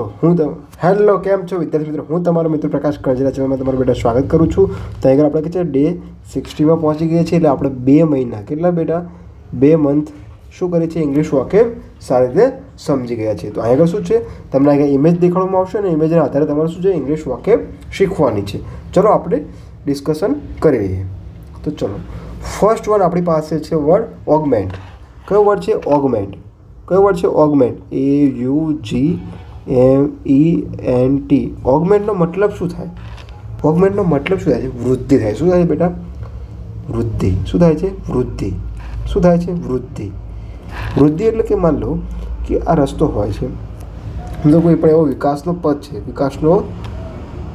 હું હેલો કેમ છો વિદ્યાર્થી મિત્રો? હું તમારો મિત્ર પ્રકાશ કરજેલા ચેનલમાં તમારું બેટા સ્વાગત કરું છું. તો આગળ આપણે છે ડે સિક્સટીમાં પહોંચી ગયા છીએ, એટલે આપણે બે મહિના, કેટલા બેટા? બે મંથ શું કરીએ છીએ? ઇંગ્લિશ વાકેફ સારી રીતે સમજી ગયા છીએ. તો આગળ શું છે? તમને આગળ ઇમેજ દેખાડવામાં આવશે અને ઇમેજના આધારે તમારે શું છે? ઇંગ્લિશ વાકેફ શીખવાની છે. ચલો આપણે ડિસ્કશન કરી લઈએ. તો ચલો. ફર્સ્ટ વન આપણી પાસે છે વર્ડ ઓગમેન્ટ કયો વર્ડ છે? ઓગમેન્ટ કયો વર્ડ છે? Augment A U G M E N T ઓગમેન્ટનો મતલબ શું થાય? ઓગમેન્ટનો મતલબ શું થાય છે? વૃદ્ધિ થાય. શું થાય છે બેટા? વૃદ્ધિ. શું થાય છે? વૃદ્ધિ. શું થાય છે? વૃદ્ધિ. વૃદ્ધિ એટલે કે માન લો કે આ રસ્તો હોય છે. મતલબ કોઈ પણ એવો વિકાસનો પથ છે. વિકાસનો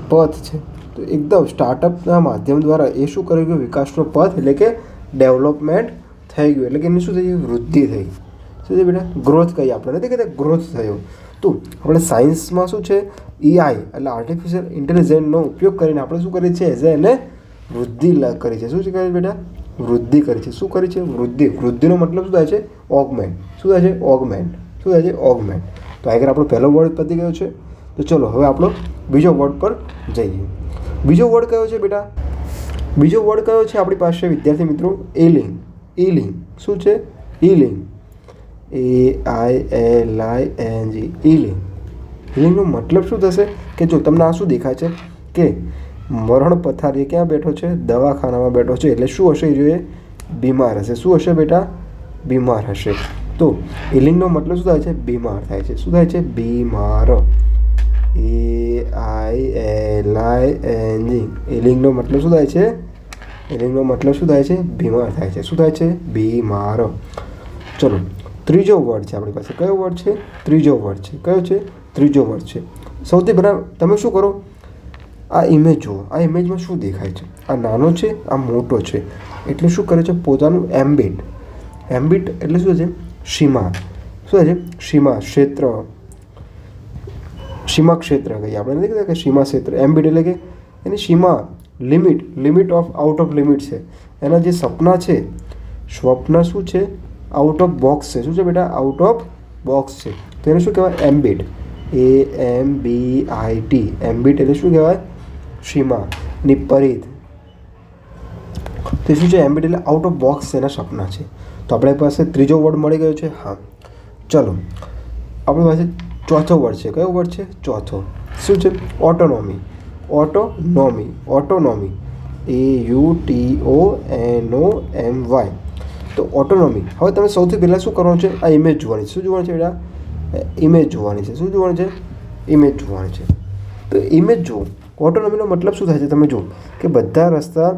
પથ છે. તો એકદમ સ્ટાર્ટઅપના માધ્યમ દ્વારા એ શું કરી ગયું? વિકાસનો પથ એટલે કે ડેવલપમેન્ટ થઈ ગયું. એટલે કે એની શું થઈ વૃદ્ધિ થઈ શું છે બેટા? ગ્રોથ કહીએ આપણે. નથી કહેતા ગ્રોથ થયો. તો આપણે સાયન્સમાં શું છે? એઆઈ એટલે આર્ટિફિશિયલ ઇન્ટેલિજન્સનો ઉપયોગ કરીને આપણે શું કરીએ છીએ? એઝ એને વૃદ્ધિ કરી છે. શું છે બેટા? વૃદ્ધિ કરી છે. શું કરી છે? વૃદ્ધિ. વૃદ્ધિનો મતલબ શું થાય છે? ઓગમેન્ટ શું થાય છે? ઓગમેન્ટ શું થાય છે? ઓગમેન્ટ તો આગળ આપણો પહેલો વર્ડ પતી ગયો છે. તો ચલો, હવે આપણો બીજો વર્ડ પર જઈએ. બીજો વર્ડ કયો છે બેટા? બીજો વર્ડ કયો છે આપણી પાસે? વિદ્યાર્થી મિત્રો એલિંગ ઇલિંગ શું છે? ઇલિંગ એ આઈ એલ આઈ એન જી ઇલિંગ ઇલિંગનો મતલબ શું થશે? કે જો તમને આ શું દેખાય છે કે મરણ પથારીએ ક્યાં બેઠો છે? દવાખાનામાં બેઠો છે. એટલે શું હશે જોઈએ બીમાર હશે. શું હશે બેટા? બીમાર હશે. તો ઇલિંગનો મતલબ શું થાય છે? બીમાર થાય છે. શું થાય છે? બીમાર. એ આઈ એલ આઈ એન જી હિલિંગનો મતલબ શું થાય છે? હિલિંગનો મતલબ શું થાય છે? બીમાર થાય છે. શું થાય છે? બીમાર. ચલો. ત્રીજો વર્ડ છે આપણી પાસે. કયો વર્ડ છે? ત્રીજો વર્ડ છે. કયો છે? ત્રીજો વર્ડ છે. સૌથી પહેલાં તમે શું કરો? આ ઇમેજ જુઓ. આ ઇમેજમાં શું દેખાય છે? આ નાનો છે, આ મોટો છે. એટલે શું કરે છે? પોતાનું એમ્બિટ એમ્બિટ એટલે શું છે? સીમા. શું છે? સીમા ક્ષેત્ર. સીમા ક્ષેત્ર કહીએ આપણે. નથી કહેતા કે સીમા ક્ષેત્ર. એમ્બિટ એટલે કે એની સીમા. Limit limit of out of limit છે. એના જે સપના છે, સ્વપ્ન શું છે? આઉટ ઓફ બોક્સ છે શું છે બેટા આઉટ ઓફ બોક્સ છે તો એને શું કહેવાય એમ્બિટ એ એમ બી આઈ ટી એમ્બિટ એટલે શું કહેવાય સીમા ની પરિધ તે શું છે એમ્બિટ એટલે આઉટ ઓફ બોક્સ એના સપના છે તો આપણી પાસે ત્રીજો વર્ડ મળી ગયો છે હા ચલો આપણી પાસે ચોથો વર્ડ છે કયો વર્ડ છે ચોથો શું છે autonomy autonomy autonomy A U T O N O M Y તો ઓટોનોમી હવે તમે સૌથી પહેલાં શું કરવાનું છે? આ ઇમેજ જોવાની શું જોવાની છે બેટા? ઇમેજ જોવાની છે. શું જોવાની છે? ઇમેજ જોવાની છે. તો ઇમેજ જુઓ. ઓટોનોમીનો મતલબ શું થાય છે? તમે જુઓ કે બધા રસ્તા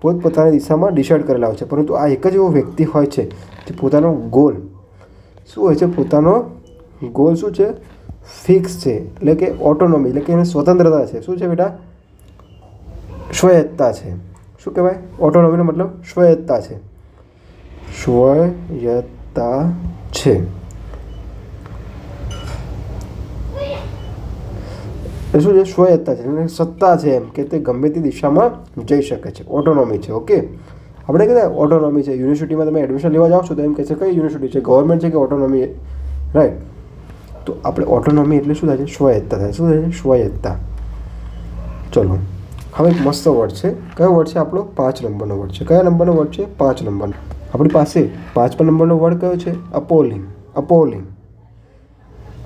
પોતપોતાની દિશામાં ડિસાઇડ કરેલા હોય છે. પરંતુ આ એક જ એવો વ્યક્તિ હોય છે જે પોતાનો ગોલ શું હોય છે? પોતાનો ગોલ શું છે? ફિક્સ છે. એટલે કે ઓટોનોમી એટલે કે એને સ્વતંત્રતા છે. શું છે બેટા? સ્વયત્તા છે. શું કહેવાય? ઓટોનોમીનો મતલબ સ્વયત્તા છે. સ્વાયત્તા છે. શું છે? સ્વયત્તા છે. સત્તા છે એમ કે તે ગમે તે દિશામાં જઈ શકે છે. ઓટોનોમી છે. ઓકે આપણે કહેતા ઓટોનોમી છે. યુનિવર્સિટીમાં તમે એડમિશન લેવા જાઓ છો તો એમ કહે છે કઈ યુનિવર્સિટી છે? ગવર્મેન્ટ છે કે ઓટોનોમી રાઈટ તો આપણે ઓટોનોમી એટલે શું થાય છે? સ્વયત્તા થાય. શું થાય છે? સ્વયત્તા. ચલો. હવે એક મસ્ત વર્ડ છે. કયો વર્ડ છે આપણો? પાંચ નંબરનો વર્ડ છે. કયા નંબરનો વર્ડ છે? પાંચ નંબરનો. આપણી પાસે પાંચમા નંબરનો વર્ડ કયો છે? Appalling. Appalling.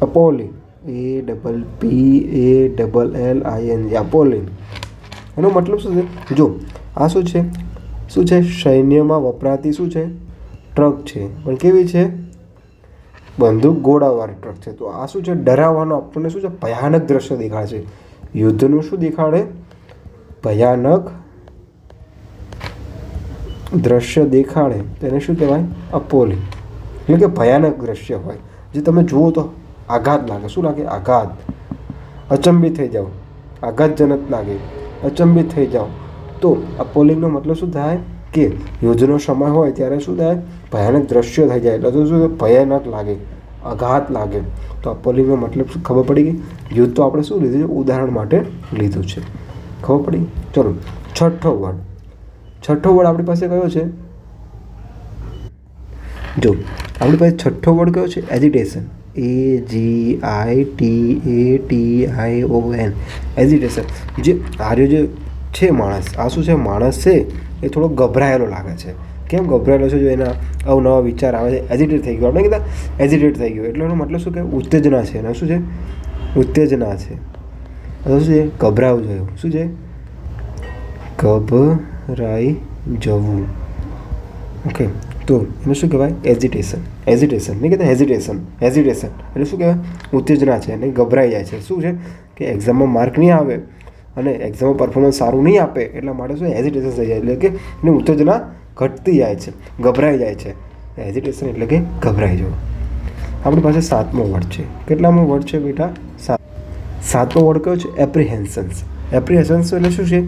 Appalling. A double P, A double L, I, N, G. Appalling. એનો મતલબ શું છે? જો, આ શું છે? શું છે? સૈન્યમાં વપરાતી શું છે? ટ્રક છે. પણ કેવી છે? બંદૂક ગોળાવાળી ટ્રક છે. તો આ શું છે? ડરાવવાનો આપણને શું છે? ભયાનક દ્રશ્ય દેખાડે છે. યુદ્ધનું શું દેખાડે? ભયાનક દ્રશ્ય દેખાડે તેને શું કહેવાય? અપોલિંગ. એટલે કે ભયાનક દ્રશ્ય હોય. જે તમે જુઓ તો આઘાત લાગે. શું લાગે? આઘાત. અચંબિત થઈ જાઓ. આઘાતજનક લાગે. અચંબિત થઈ જાઓ. તો અપોલિંગનો મતલબ શું થાય? કે યુદ્ધનો સમય હોય ત્યારે શું થાય? ભયાનક દ્રશ્ય થઈ જાય. એટલે શું ભયાનક લાગે. આઘાત લાગે. તો અપોલિંગનો મતલબ શું? ખબર પડી ગઈ? યુદ્ધ તો આપણે શું લીધું છે? ઉદાહરણ માટે લીધું છે. ખબર પડી ચલો. છઠ્ઠો વર્ડ. છઠ્ઠો વર્ડ આપણી પાસે કયો છે? જો, આપણી પાસે છઠ્ઠો વર્ડ કયો છે? Agitation A G I T A T I O N agitation જે આર્યો જે છે માણસ, આ શું છે? માણસ છે, એ થોડો ગભરાયેલો લાગે છે. કેમ ગભરાયેલો છે? જો એના અવનવા વિચાર આવે છે એઝિટેટ થઈ ગયો. આપણે કીધા એઝિટેટ થઈ ગયો. એટલે એનો મતલબ શું કે ઉત્તેજના છે? એના શું છે? ઉત્તેજના છે. શું છે? ગભરાવું જોઈએ શું છે? ગભરાઈ જવું ઓકે તો એનું શું કહેવાય એઝિટેશન એઝિટેશન નહીં કહેતા હેઝિટેશન હેઝિટેશન એટલે શું કહેવાય? ઉત્તેજના છે અને ગભરાઈ જાય છે. શું છે? કે એક્ઝામમાં માર્ક નહીં આવે અને એક્ઝામમાં પરફોર્મન્સ સારું નહીં આપે એટલા માટે શું હેઝિટેશન થઈ જાય. એટલે કે એની ઉત્તેજના ઘટતી જાય છે, ગભરાઈ જાય છે. હેઝિટેશન એટલે કે ગભરાઈ જવું. આપણી પાસે સાતમો વર્ડ છે. કેટલામો વર્ડ છે બેટા? સાત. સાતમો વર્ડ કયો છે? એપ્રિહેન્શન્સ એપ્રિહેન્શન્સ એટલે શું છે?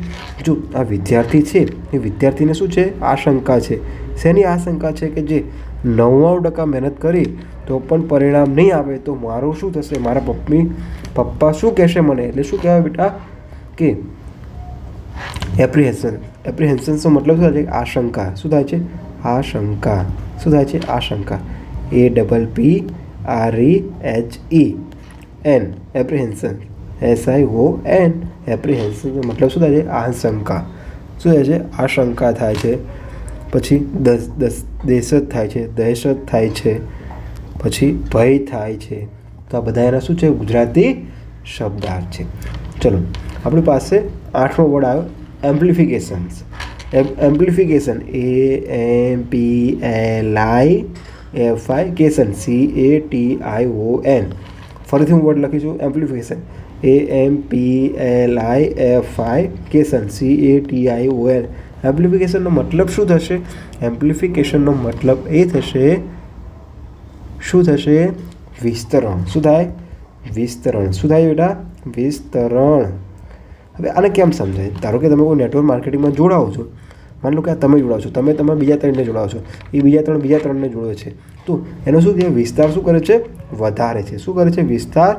જો આ વિદ્યાર્થી છે, એ વિદ્યાર્થીને શું છે? આશંકા છે. શેની આશંકા છે કે જે નવ્વાણું ટકા મહેનત કરી તો પણ પરિણામ નહીં આવે તો મારું શું થશે? મારા પપ્પી, પપ્પા શું કહેશે મને? એટલે શું કહેવાય બેટા? કે એપ્રિહેશન એપ્રિહેન્શન્સનો મતલબ શું થાય છે? આશંકા. શું થાય છે? આશંકા. શું થાય છે? આશંકા. A double P R E H E N apprehension. S હો એન એપ્રિહેન્શનનો મતલબ શું થાય છે આશંકા શું થાય છે આશંકા થાય છે પછી દસ દસ દહેશત થાય છે દહેશત થાય છે પછી ભય થાય છે તો આ બધા એના શું છે ગુજરાતી શબ્દાર્થ છે ચલો આપણી પાસે આઠમો વર્ડ આવ્યો amplifications amplification A M P L I F I cation C A T I O N ફરીથી હું વર્ડ લખીશું amplification A M P L I F I cation C A T I O L એમ્પ્લિફિકેશનનો મતલબ શું થશે? એમ્પ્લિફિકેશનનો મતલબ એ થશે, શું થશે? વિસ્તરણ. શું થાય? વિસ્તરણ. શું થાય બેટા? વિસ્તરણ. હવે આને કેમ સમજાય? ધારો કે તમે કોઈ નેટવર્ક માર્કેટિંગમાં જોડાવો છો. માની લો કે આ તમે જોડાવો છો. તમે તમે બીજા ત્રણને જોડાવો છો. એ બીજા ત્રણ બીજા ત્રણને જોડે છે. તો એનો શું વિસ્તાર શું કરે છે? વધારે છે. શું કરે છે? વિસ્તાર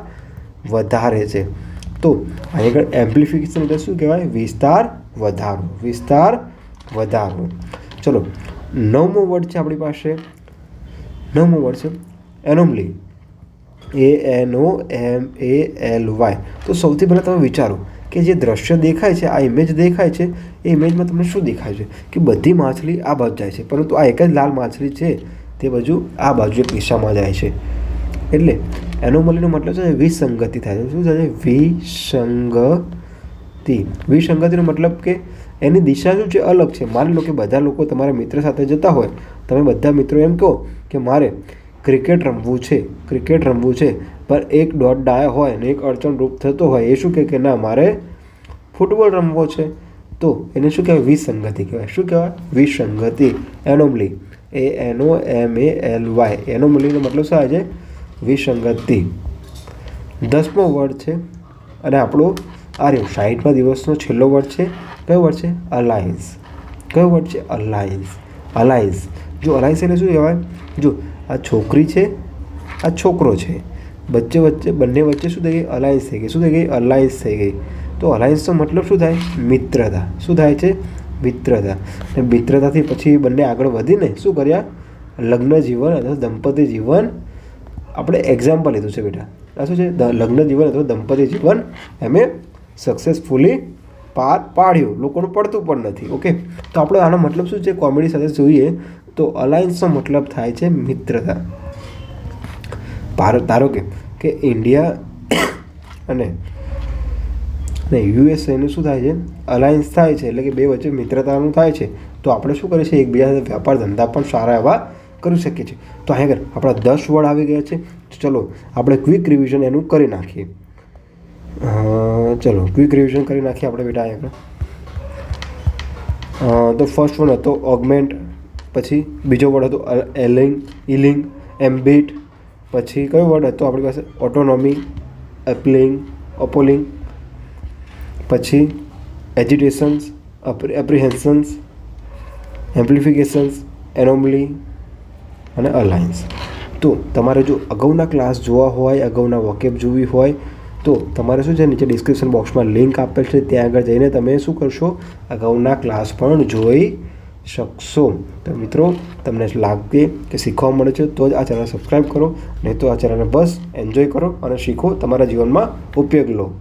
વધારે છે. તો આગળ એમ્પ્લિફિકેશન એટલે શું કહેવાય? વિસ્તાર વધારો વિસ્તાર વધારો ચલો, નવમો વર્ડ છે આપણી પાસે. નવમો વર્ડ છે anomaly A N O M A L Y તો સૌથી પહેલાં તમે વિચારો કે જે દ્રશ્ય દેખાય છે, આ ઇમેજ દેખાય છે, એ ઇમેજમાં તમને શું દેખાય છે? કે બધી માછલી આ બાજુ જાય છે, પરંતુ આ એક જ લાલ માછલી છે, તે બાજુ આ બાજુ એક દિશામાં જાય છે. એટલે એનોમલીનો મતલબ છે વિસંગતિ થાય. છે શું છે વિસંગતિ. વિસંગતિનો મતલબ કે એની દિશા શું છે? અલગ છે. માની લો કે બધા લોકો તમારા મિત્ર સાથે જતા હોય. તમે બધા મિત્રો એમ કહો કે મારે ક્રિકેટ રમવું છે, ક્રિકેટ રમવું છે, પણ એક દોઢ ડાયા હોય ને એક અડચણરૂપ થતો હોય, એ શું કહે કે ના, મારે ફૂટબોલ રમવો છે? તો એને શું કહેવાય? વિસંગતિ કહેવાય. શું કહેવાય? વિસંગતિ. એનોમલી. એ એનો એમ એ એલ વાય. એનોમલીનો મતલબ શું આવે છે? વિસંગતિ. દસમો વર્ડ છે અને આપણો આ રહ્યો સાહીઠમા દિવસનો છેલ્લો વર્ડ છે. કયો વર્ડ છે? અલાયન્સ કયો વર્ડ છે? અલાયન્સ અલાયન્સ જો અલાયન્સ એટલે શું કહેવાય? જો આ છોકરી છે, આ છોકરો છે. વચ્ચે વચ્ચે, બંને વચ્ચે શું થઈ ગઈ? અલાયન્સ થઈ ગઈ. શું થઈ ગઈ? અલાયન્સ થઈ ગઈ. તો અલાયન્સનો મતલબ શું થાય? મિત્રતા. શું થાય છે? મિત્રતા. અને મિત્રતાથી પછી બંને આગળ વધીને શું કર્યા? લગ્ન જીવન અથવા દંપતી જીવન આપણે એક્ઝામ્પલ લીધું છે બેટા. શું છે? લગ્ન જીવન અથવા દંપતી જીવન એમે સક્સેસફુલી પાર પાડ્યું. લોકોનું પડતું પણ નથી ઓકે તો આપણે આનો મતલબ શું છે? કોમેડી સાથે જોઈએ તો અલાયન્સનો મતલબ થાય છે મિત્રતા. ભારત, ધારો કે કે ઇન્ડિયા અને ને યુએસએનું શું થાય છે? અલાયન્સ થાય છે. એટલે કે બે વચ્ચે મિત્રતાનું થાય છે. તો આપણે શું કરીએ છીએ? એકબીજા સાથે વ્યાપાર, ધંધા પણ સારા એવા કરી શકીએ છીએ. તો અહીં આગળ આપણા દસ વર્ડ આવી ગયા છે. ચલો, આપણે ક્વિક રિવિઝન એનું કરી નાખીએ. ચલો ક્વિક રિવિઝન કરી નાખીએ આપણે બેટા અહીં તો ફર્સ્ટ વન હતો ઓગમેન્ટ પછી બીજો વર્ડ હતો એલિંગ ઇલિંગ એમ્બિટ, પછી કયો વર્ડ હતો આપણી પાસે? ઓટોનોમી એપ્લિંગ અપોલિંગ પછી એજિટેશન્સ એપ્રિહેન્શન્સ એમ્પ્લિફિકેશન્સ એનોમલી અને અલાયન્સ. તો તમારે જો અગાઉના ક્લાસ જોવા હોય, અગાઉના વોકેબ જોવી હોય, તો તમારે શું છે, નીચે ડિસ્ક્રિપ્શન બોક્સમાં લિંક આપેલ છે, ત્યાં આગળ જઈને તમે શું કરશો, અગાઉના ક્લાસ પણ જોઈ શકશો. તો મિત્રો, તમને લાગે કે શીખવા મળે છે, તો જ આ ચેનલ સબસ્ક્રાઈબ કરો, નહીં તો આ ચેનલને બસ એન્જોય કરો અને શીખો, તમારા જીવનમાં ઉપયોગ લો.